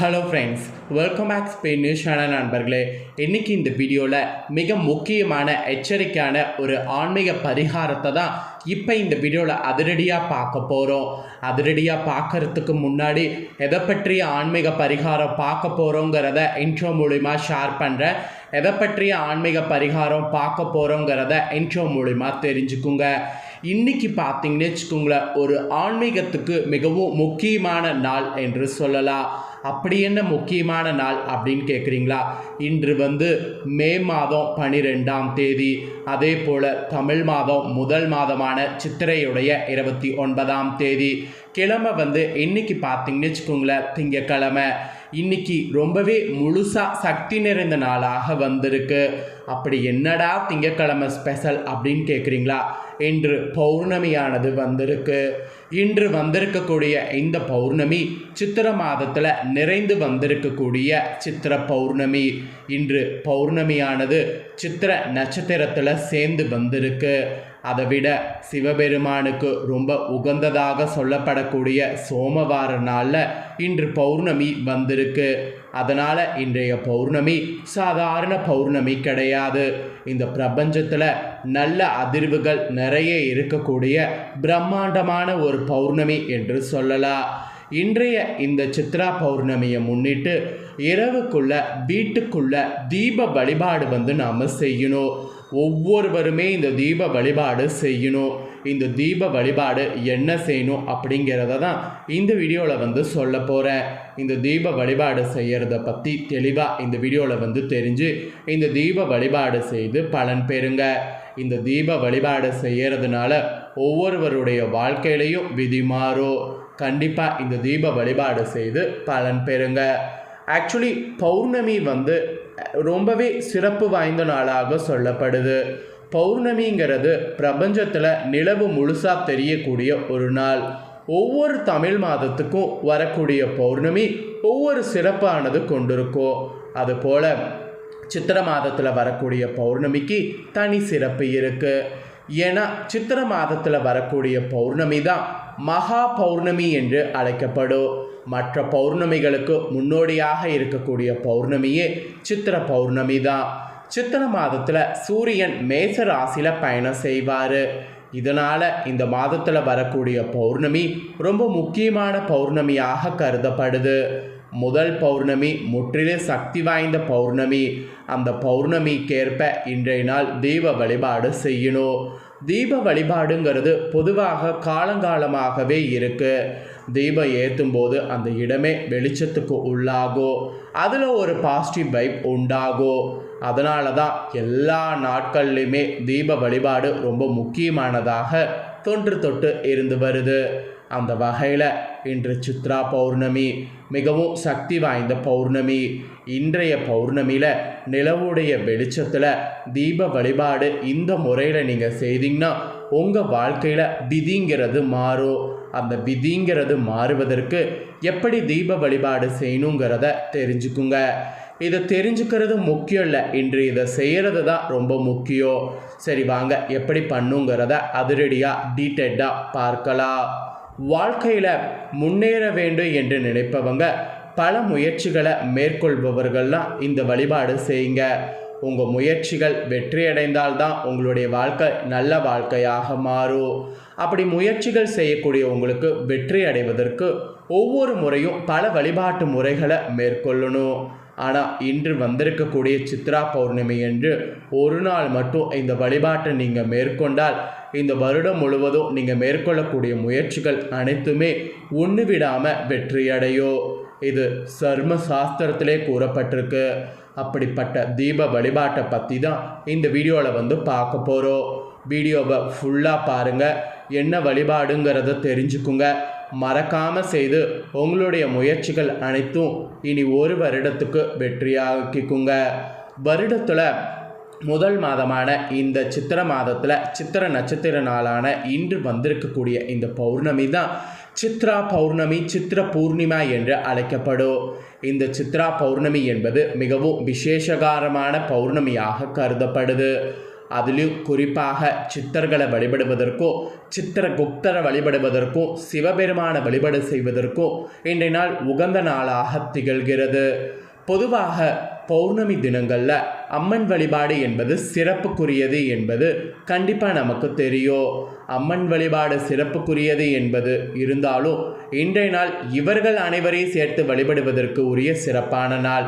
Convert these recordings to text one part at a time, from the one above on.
Hello friends welcome back Spain news channel நண்பர்களே. இன்றைக்கி இந்த வீடியோவில் மிக முக்கியமான எச்சரிக்கையான ஒரு ஆன்மீக பரிகாரத்தை தான் இப்போ இந்த வீடியோவில் அதிரடியாக பார்க்க போகிறோம் அதிரடியாக பார்க்கறதுக்கு முன்னாடி எதை பற்றிய ஆன்மீக பரிகாரம் பார்க்க போகிறோங்கிறத இன்ட்ரோ மூலிமா ஷேர் பண்ணுறேன் எதை பற்றிய ஆன்மீக பரிகாரம் பார்க்க போகிறோங்கிறத இன்ட்ரோ மூலிமா தெரிஞ்சுக்குங்க. இன்றைக்கி பார்த்தீங்கன்னு வச்சுக்கோங்களேன் ஒரு ஆன்மீகத்துக்கு மிகவும் முக்கியமான நாள் என்று சொல்லலாம். அப்படி என்ன முக்கியமான நாள் அப்படின்னு கேட்குறீங்களா இன்று வந்து மே மாதம் பனிரெண்டாம் தேதி. அதே போல் தமிழ் மாதம் முதல் மாதமான சித்திரையுடைய இருபத்தி ஒன்பதாம் தேதி. கிழமை வந்து இன்னைக்கு பார்த்தீங்கன்னு வச்சுக்கோங்களேன் திங்கக்கிழமை இன்னைக்கு ரொம்பவே முழுசாக சக்தி நிறைந்த நாளாக வந்திருக்கு. அப்படி என்னடா திங்கக்கிழமை ஸ்பெஷல் அப்படின்னு கேட்குறீங்களா இன்று பௌர்ணமியானது வந்திருக்கு. இன்று வந்திருக்கக்கூடிய இந்த பௌர்ணமி சித்திர மாதத்தில் நிறைந்து வந்திருக்கக்கூடிய சித்திர பௌர்ணமி. இன்று பௌர்ணமியானது சித்திர நட்சத்திரத்தில் சேர்ந்து வந்திருக்கு. அதை விட சிவபெருமானுக்கு ரொம்ப உகந்ததாக சொல்லப்படக்கூடிய சோமவார நாளில் இன்று பௌர்ணமி வந்திருக்கு. அதனால் இன்றைய பௌர்ணமி சாதாரண பௌர்ணமி கிடையாது. இந்த பிரபஞ்சத்தில் நல்ல அதிர்வுகள் நிறைய இருக்கக்கூடிய பிரம்மாண்டமான ஒரு பௌர்ணமி என்று சொல்லலாம். இன்றைய இந்த சித்ரா பௌர்ணமியை முன்னிட்டு இரவுக்குள்ள வீட்டுக்குள்ள தீப வழிபாடு வந்து நாம் செய்யணும். ஒவ்வொருவருமே இந்த தீப வழிபாடு செய்யணும். இந்த தீப வழிபாடு என்ன செய்யணும் அப்படிங்கிறத தான் இந்த வீடியோவில் வந்து சொல்ல போகிறேன் இந்த தீப வழிபாடு செய்கிறத பற்றி தெளிவாக இந்த வீடியோவில் வந்து தெரிஞ்சு இந்த தீப வழிபாடு செய்து பலன் பெறுங்க. இந்த தீப வழிபாடு செய்கிறதுனால ஒவ்வொருவருடைய வாழ்க்கையிலையும் விதி மாறும். கண்டிப்பாக இந்த தீப வழிபாடு செய்து பலன் பெறுங்க. ஆக்சுவலி பௌர்ணமி வந்து ரொம்பவே சிறப்பு வாய்ந்த நாளாக சொல்லப்படுது. பௌர்ணமிங்கிறது பிரபஞ்சத்தில் நிலவு முழுசாக தெரியக்கூடிய ஒரு நாள். ஒவ்வொரு தமிழ் மாதத்துக்கும் வரக்கூடிய பௌர்ணமி ஒவ்வொரு சிறப்பானது கொண்டிருக்கும். அதுபோல் சித்திர மாதத்தில் வரக்கூடிய பௌர்ணமிக்கு தனி சிறப்பு இருக்குது ஏன்னா சித்திர மாதத்தில் வரக்கூடிய பௌர்ணமி தான் மகா பௌர்ணமி என்று அழைக்கப்படும் மற்ற பௌர்ணமிகளுக்கு முன்னோடியாக இருக்கக்கூடிய பௌர்ணமியே சித்திர பௌர்ணமி தான். சித்திர மாதத்தில் சூரியன் மேச ராசியில் பயணம் செய்வார். இதனால் இந்த மாதத்தில் வரக்கூடிய பௌர்ணமி ரொம்ப முக்கியமான பௌர்ணமியாக கருதப்படுது. முதல் பௌர்ணமி முற்றிலும் சக்தி வாய்ந்த பௌர்ணமி. அந்த பௌர்ணமிக்கேற்ப இன்றைய நாள் தீப வழிபாடு செய்யணும். தீப வழிபாடுங்கிறது பொதுவாக காலங்காலமாகவே இருக்கு. தீபம் ஏற்றும் போது அந்த இடமே வெளிச்சத்துக்கு உள்ளாகும் அதில் ஒரு பாசிட்டிவ் வைப் உண்டாகும் அதனால தான் எல்லா நாட்கள்லையுமே தீப வழிபாடு ரொம்ப முக்கியமானதாக தொன்று தொட்டு இருந்து வருது. அந்த வகையில் இன்று சித்ரா பௌர்ணமி மிகவும் சக்தி வாய்ந்த பௌர்ணமி. இன்றைய பௌர்ணமியில் நிலவுடைய வெளிச்சத்தில் தீப வழிபாடு இந்த முறையில் நீங்கள் செய்தீங்கன்னா உங்கள் வாழ்க்கையில் விதிங்கிறது மாறும். அந்த விதிங்கிறது மாறுவதற்கு எப்படி தீப வழிபாடு செய்யணுங்கிறத தெரிஞ்சுக்குங்க. இதை தெரிஞ்சுக்கிறது முக்கியம் இல்லை. இன்று இதை செய்கிறது தான் ரொம்ப முக்கியம். சரி வாங்க எப்படி பண்ணுங்கிறத அதிரடியாக டீட்டெயில்டாக பார்க்கலாம். வாழ்க்கையில் முன்னேற வேண்டும் என்று நினைப்பவங்க பல முயற்சிகளை மேற்கொள்பவர்கள்லாம் இந்த வழிபாடு செய்யுங்க. உங்கள் முயற்சிகள் வெற்றியடைந்தால்தான் உங்களுடைய வாழ்க்கை நல்ல வாழ்க்கையாக மாறும். அப்படி முயற்சிகள் செய்யக்கூடிய உங்களுக்கு வெற்றி அடைவதற்கு ஒவ்வொரு முறையும் பல வழிபாட்டு முறைகளை மேற்கொள்ளணும். ஆனால் இன்று வந்திருக்கக்கூடிய சித்ரா பௌர்ணமி என்று ஒரு நாள் மட்டும் இந்த வழிபாட்டை நீங்கள் மேற்கொண்டால் இந்த வருடம் முழுவதும் நீங்கள் மேற்கொள்ளக்கூடிய முயற்சிகள் அனைத்துமே ஒன்று விடாமல் வெற்றியடையோ. இது சர்ம சாஸ்திரத்திலே கூறப்பட்டிருக்கு. அப்படிப்பட்ட தீப வழிபாட்டை பற்றி தான் இந்த வீடியோவில் வந்து பார்க்க போகிறோம் வீடியோவை ஃபுல்லாக பாருங்கள் என்ன வழிபாடுங்கிறத தெரிஞ்சுக்குங்க. மறக்காமல் செய்து உங்களுடைய முயற்சிகள் அனைத்தும் இனி ஒரு வருடத்துக்கு வெற்றியாக்கிக்குங்க. வருடத்தில் முதல் மாதமான இந்த சித்திர மாதத்தில் சித்திர நட்சத்திர நாளான இன்று வந்திருக்கக்கூடிய இந்த பௌர்ணமி தான் சித்ரா பௌர்ணமி சித்திர பூர்ணிமா என்று அழைக்கப்படும். இந்த சித்ரா பௌர்ணமி என்பது மிகவும் விசேஷகாரமான பௌர்ணமியாக கருதப்படுது. அதிலும் குறிப்பாக சித்தர்களை வழிபடுவதற்கும் சித்திரகுப்தரை வழிபடுவதற்கும் சிவபெருமானை வழிபாடு செய்வதற்கும் இன்றைய நாள் உகந்த நாளாக திகழ்கிறது. பொதுவாக பௌர்ணமி தினங்களில் அம்மன் வழிபாடு என்பது சிறப்புக்குரியது என்பது கண்டிப்பாக நமக்கு தெரியும். அம்மன் வழிபாடு சிறப்புக்குரியது என்பது இருந்தாலும் இன்றைய நாள் இவர்கள் அனைவரையும் சேர்த்து வழிபடுவதற்கு உரிய சிறப்பான நாள்.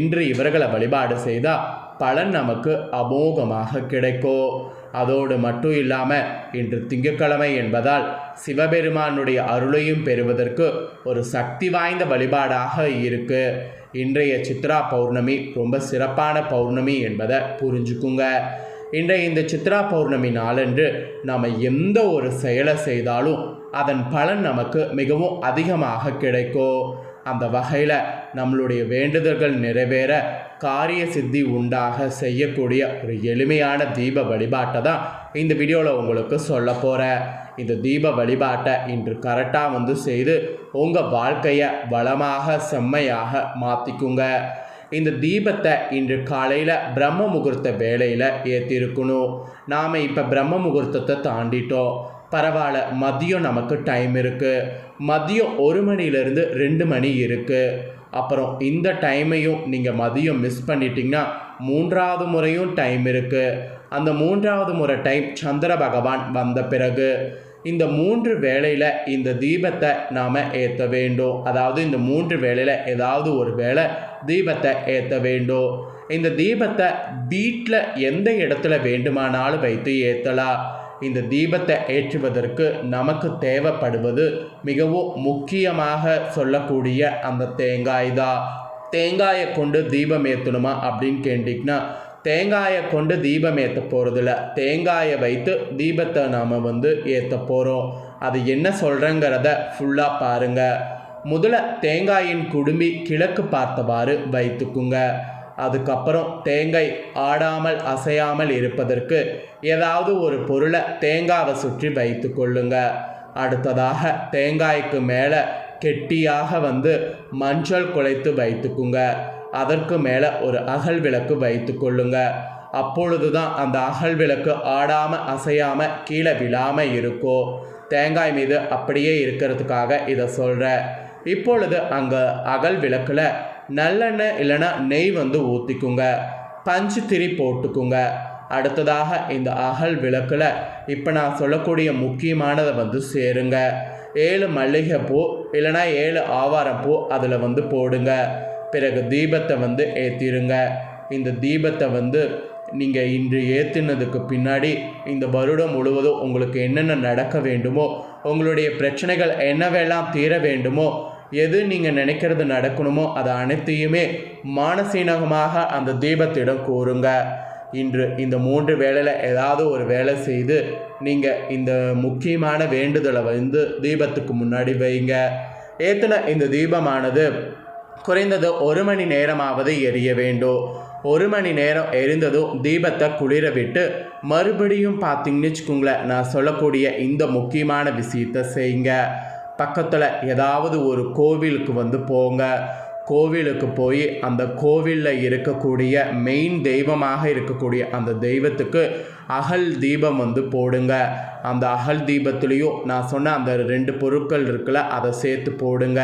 இன்று இவர்களை வழிபாடு செய்தால் பலன் நமக்கு அமோகமாக கிடைக்கும். அதோடு மட்டும் இல்லாமல் இன்று திங்கட்கிழமை என்பதால் சிவபெருமானுடைய அருளையும் பெறுவதற்கு ஒரு சக்தி வாய்ந்த வழிபாடாக இருக்கு. இன்றைய சித்ரா பௌர்ணமி ரொம்ப சிறப்பான பௌர்ணமி என்பதை புரிஞ்சுக்குங்க. இன்றைய இந்த சித்ரா பௌர்ணமி நாளன்று நாம் எந்த ஒரு செயலை செய்தாலும் அதன் பலன் நமக்கு மிகவும் அதிகமாக கிடைக்கும். அந்த வகையில் நம்மளுடைய வேண்டுதல்கள் நிறைவேற காரிய சித்தி உண்டாக செய்யக்கூடிய ஒரு எளிமையான தீப வழிபாட்டை தான் இந்த வீடியோவில் உங்களுக்கு சொல்ல போகிறேன் இந்த தீப வழிபாட்டை இன்று கரெக்டாக வந்து செய்து உங்கள் வாழ்க்கையை வளமாக செம்மையாக மாற்றிக்குங்க இந்த தீபத்தை இன்று காலையில் பிரம்ம முகூர்த்த வேலையில் ஏற்றிருக்கணும் நாம் இப்போ பிரம்ம முகூர்த்தத்தை தாண்டிட்டோம். பரவாயில்ல மதியம் நமக்கு டைம் இருக்குது மதியம் ஒரு மணிலேருந்து ரெண்டு மணி இருக்குது அப்புறம் இந்த டைமையும் நீங்கள் மதியம் மிஸ் பண்ணிட்டீங்கன்னா மூன்றாவது முறையும் டைம் இருக்குது அந்த மூன்றாவது முறை டைம் சந்திர பகவான் வந்த பிறகு இந்த மூன்று வேளையில் இந்த தீபத்தை நாம் ஏற்ற வேண்டும். அதாவது இந்த மூன்று வேளையில் ஏதாவது ஒரு வேளை தீபத்தை ஏற்ற வேண்டும். இந்த தீபத்தை வீட்டில் எந்த இடத்துல வேண்டுமானாலும் வைத்து ஏற்றலாம் இந்த தீபத்தை ஏற்றுவதற்கு நமக்கு தேவைப்படுவது மிகவும் முக்கியமாக சொல்லக்கூடிய அந்த தேங்காய் தான். தேங்காயை கொண்டு தீபம் ஏற்றணுமா அப்படின்னு கேட்டிங்கன்னா தேங்காயை கொண்டு தீபம் ஏற்ற போகிறதில்ல தேங்காயை வைத்து தீபத்தை நாம் வந்து ஏற்ற போகிறோம் அது என்ன சொல்கிறேங்கிறத ஃபுல்லாக பாருங்கள் முதல்ல தேங்காயின் குடுமி கிழக்கு பார்த்தவாறு வைத்துக்குங்க. அதுக்கப்புறம் தேங்காய் ஆடாமல் அசையாமல் இருப்பதற்கு ஏதாவது ஒரு பொருளை தேங்காவை சுற்றி வைத்து கொள்ளுங்க. அடுத்ததாக தேங்காய்க்கு மேலே கெட்டியாக வந்து மஞ்சள் குலைத்து வைத்துக்குங்க. அதற்கு மேலே ஒரு அகல் விளக்கு வைத்து கொள்ளுங்க. அப்பொழுது தான் அந்த அகல் விளக்கு ஆடாமல் அசையாமல் கீழே விழாமல் இருக்கும் தேங்காய் மீது அப்படியே இருக்கிறதுக்காக இதை சொல்கிறேன் இப்பொழுது அங்கே அகல் விளக்கில் நல்லெண்ணெய் இல்லைன்னா நெய் வந்து ஊற்றிக்குங்க பஞ்சு திரி போட்டுக்குங்க. அடுத்ததாக இந்த அகல் விளக்கில் இப்போ நான் சொல்லக்கூடிய முக்கியமானதை வந்து சேருங்க. ஏழு மல்லிகைப்பூ இல்லைனா ஏழு ஆவாரப்பூ அதில் வந்து போடுங்க. பிறகு தீபத்தை வந்து ஏற்றிருங்க இந்த தீபத்தை வந்து நீங்கள் இன்று ஏற்றினதுக்கு பின்னாடி இந்த வருடம் முழுவதும் உங்களுக்கு என்னென்ன நடக்க வேண்டுமோ உங்களுடைய பிரச்சனைகள் என்னவெல்லாம் தீர வேண்டுமோ எது நீங்கள் நினைக்கிறது நடக்கணுமோ அது அனைத்தையுமே மானசீனகமாக அந்த தீபத்திடம் கூறுங்க. இன்று இந்த மூன்று வேலையில் ஏதாவது ஒரு வேலை செய்து நீங்கள் இந்த முக்கியமான வேண்டுதலை வந்து தீபத்துக்கு முன்னாடி வைங்க. ஏற்றின இந்த தீபமானது குறைந்தது ஒரு மணி நேரமாவது எரிய வேண்டும் ஒரு மணி நேரம் எரிந்ததும் தீபத்தை குளிர விட்டு மறுபடியும் பார்த்தீங்கன்னு வச்சுக்கோங்களேன் நான் சொல்லக்கூடிய இந்த முக்கியமான விஷயத்தை செய்யுங்க. பக்கத்தில் ஏதாவது ஒரு கோவிலுக்கு வந்து போங்க. கோவிலுக்கு போய் அந்த கோவிலில் இருக்கக்கூடிய மெயின் தெய்வமாக இருக்கக்கூடிய அந்த தெய்வத்துக்கு அகல் தீபம் வந்து போடுங்க. அந்த அகல் தீபத்துலேயும் நான் சொன்ன அந்த ரெண்டு பொருட்கள் இருக்குல்ல அதை சேர்த்து போடுங்க.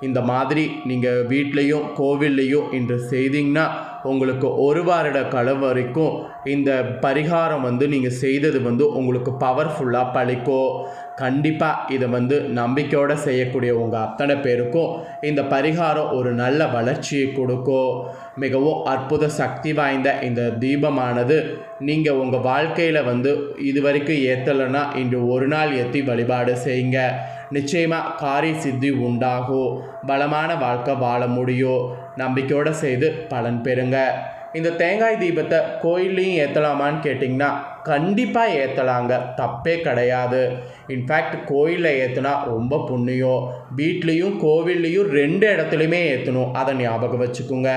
இந்த மாதிரி நீங்கள் வீட்லேயும் கோவில்லையும் இன்று செய்தீங்கன்னா உங்களுக்கு ஒரு வாரட காலம் வரைக்கும் இந்த பரிகாரம் வந்து நீங்கள் செய்தது வந்து உங்களுக்கு பவர்ஃபுல்லாக பழிக்கும் கண்டிப்பாக இதை வந்து நம்பிக்கையோடு செய்யக்கூடிய உங்கள் அத்தனை பேருக்கும் இந்த பரிகாரம் ஒரு நல்ல வளர்ச்சியை கொடுக்கும் மிகவும் அற்புத சக்தி வாய்ந்த இந்த தீபமானது நீங்கள் உங்கள் வாழ்க்கையில் வந்து இது வரைக்கும் ஏற்றலைன்னா இன்று ஒரு நாள் ஏற்றி வழிபாடு செய்யுங்க. நிச்சயமாக காரிய சித்தி உண்டாகும் பலமான வாழ்க்கை வாழ முடியும் நம்பிக்கையோடு செய்து பலன் பெறுங்க. இந்த தேங்காய் தீபத்தை கோயில்லையும் ஏற்றலாமான்னு கேட்டிங்கன்னா கண்டிப்பாக ஏற்றலாங்க தப்பே கிடையாது. இன்ஃபேக்ட் கோயிலில் ஏற்றுனா ரொம்ப புண்ணியம். வீட்லேயும் கோவில்லையும் ரெண்டு இடத்துலையுமே ஏற்றணும் அதை ஞாபகம் வச்சுக்கோங்க.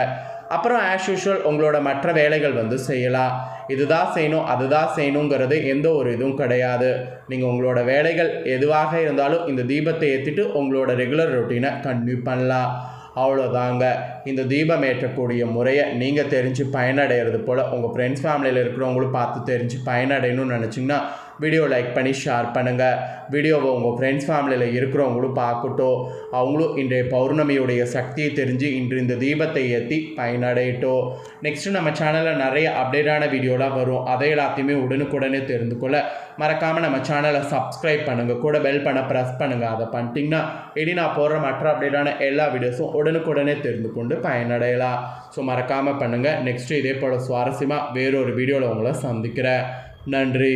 அப்புறம் ஆஸ் யூஷுவல் உங்களோட மற்ற வேலைகள் வந்து செய்யலாம். இதுதான் செய்யணும் அதுதான் செய்யணுங்கிறது எந்த ஒரு இதுவும் கிடையாது. நீங்கள் உங்களோட வேலைகள் எதுவாக இருந்தாலும் இந்த தீபத்தை ஏற்றிட்டு உங்களோட ரெகுலர் ரொட்டீனை கன்டினியூ பண்ணலாம். அவ்வளோதாங்க இந்த தீபம் ஏற்றக்கூடிய முறையை நீங்கள் தெரிஞ்சு பயனடைகிறது போல் உங்கள் ஃப்ரெண்ட்ஸ் ஃபேமிலியில் இருக்கிறவங்களும் பார்த்து தெரிஞ்சு பயனடையணும்னு நினச்சிங்கன்னா வீடியோ லைக் பண்ணி ஷேர் பண்ணுங்கள் வீடியோவை உங்கள் ஃப்ரெண்ட்ஸ் ஃபேமிலியில் இருக்கிறவங்களும் பார்க்கட்டும். அவங்களும் இன்றைய பௌர்ணமியுடைய சக்தியை தெரிஞ்சு இன்று இந்த தீபத்தை ஏற்றி பயனடையட்டும். நெக்ஸ்ட்டு நம்ம சேனலில் நிறைய அப்டேட்டான வீடியோலாம் வரும். அதை எல்லாத்தையுமே உடனுக்குடனே தெரிந்து கொள்ள மறக்காமல் நம்ம சேனலை சப்ஸ்கிரைப் பண்ணுங்கள் கூட பெல் பண்ண ப்ரெஸ் பண்ணுங்கள் அதை பண்ணிட்டீங்கன்னா இனி நான் போடுற மற்ற அப்டேட்டான எல்லா வீடியோஸும் உடனுக்குடனே தெரிந்து கொண்டு பயனடையலாம். ஸோ மறக்காமல் பண்ணுங்கள் நெக்ஸ்ட்டு இதே போல் சுவாரஸ்யமாக வேறொரு வீடியோவில் உங்களை சந்திக்கிறேன். நன்றி.